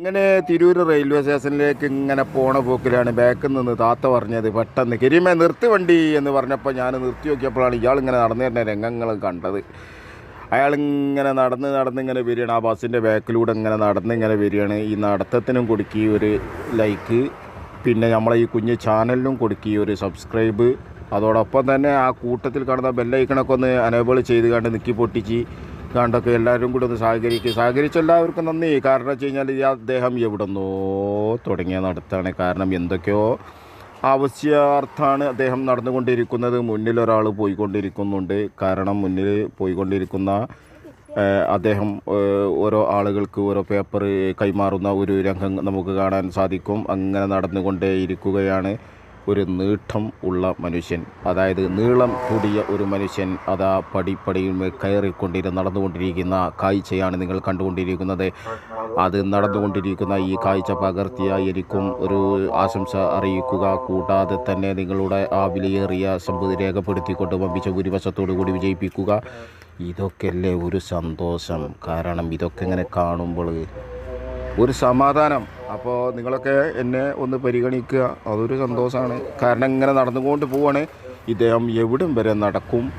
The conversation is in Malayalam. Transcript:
ഇങ്ങനെ തിരൂർ റെയിൽവേ സ്റ്റേഷനിലേക്ക് ഇങ്ങനെ പോണ പോക്കിലാണ് ബാക്കിൽ നിന്ന് താത്ത പറഞ്ഞത് പെട്ടെന്ന് കിരിമേ നിർത്തി വണ്ടി എന്ന് പറഞ്ഞപ്പോൾ ഞാൻ നിർത്തി നോക്കിയപ്പോഴാണ് ഇയാൾ ഇങ്ങനെ നടന്നു തരുന്ന രംഗങ്ങൾ കണ്ടത്. അയാൾ ഇങ്ങനെ നടന്ന് നടന്ന് ഇങ്ങനെ വരികയാണ്. ആ ബസ്സിന്റെ ബാക്കിലൂടെ ഇങ്ങനെ നടന്ന് ഇങ്ങനെ വരികയാണ്. ഈ നടത്തത്തിനും കൊടുക്കി ഒരു ലൈക്ക് പിന്നെ നമ്മളെ ഈ കുഞ്ഞ് ചാനലിനും കൊടുക്കി ഒരു സബ്സ്ക്രൈബ് അതോടൊപ്പം തന്നെ ആ കൂട്ടത്തിൽ കാണുന്ന ബെല്ലൈക്കണൊക്കെ ഒന്ന് അനേബിൾ ചെയ്ത് കണ്ട് നിക്കി പൊട്ടിച്ച്. കണ്ടൊക്കെ എല്ലാവരും കൂടി ഒന്ന് സഹകരിക്കും. സഹകരിച്ച എല്ലാവർക്കും നന്ദി. കാരണം വെച്ച് കഴിഞ്ഞാൽ ഈ അദ്ദേഹം എവിടുന്നോ തുടങ്ങിയ നടത്താണ്. കാരണം എന്തൊക്കെയോ ആവശ്യാർത്ഥാണ് അദ്ദേഹം നടന്നുകൊണ്ടിരിക്കുന്നത്. മുന്നിൽ ഒരാൾ പോയിക്കൊണ്ടിരിക്കുന്നുണ്ട്. കാരണം മുന്നിൽ പോയിക്കൊണ്ടിരിക്കുന്ന അദ്ദേഹം ഓരോ ആളുകൾക്ക് ഓരോ പേപ്പർ കൈമാറുന്ന ഒരു രംഗം നമുക്ക് കാണാൻ സാധിക്കും. അങ്ങനെ നടന്നുകൊണ്ടേയിരിക്കുകയാണ്. ഒരു നീട്ടം ഉള്ള മനുഷ്യൻ. അതായത് നീളം കൂടിയ ഒരു മനുഷ്യൻ അതാ പടിപ്പടിയിൽ കയറിക്കൊണ്ടിരുന്ന് നടന്നുകൊണ്ടിരിക്കുന്ന കാഴ്ചയാണ് നിങ്ങൾ കണ്ടുകൊണ്ടിരിക്കുന്നത്. അത് നടന്നുകൊണ്ടിരിക്കുന്ന ഈ കാഴ്ച പകർത്തിയ എനിക്കും ഒരു ആശംസ അറിയിക്കുക. കൂടാതെ തന്നെ നിങ്ങളുടെ ആ വിലയേറിയ സമ്പത്ത് രേഖപ്പെടുത്തിക്കൊണ്ട് വമ്പിച്ച ഭൂരിപക്ഷത്തോടു കൂടി വിജയിപ്പിക്കുക. ഇതൊക്കെയല്ലേ ഒരു സന്തോഷം. കാരണം ഇതൊക്കെ ഇങ്ങനെ കാണുമ്പോൾ ഒരു സമാധാനം. അപ്പോൾ നിങ്ങളൊക്കെ എന്നെ ഒന്ന് പരിഗണിക്കുക. അതൊരു സന്തോഷമാണ്. കാരണം ഇങ്ങനെ നടന്നുകൊണ്ട് പോവാണ്. ഇദ്ദേഹം എവിടം വരെ നടക്കും?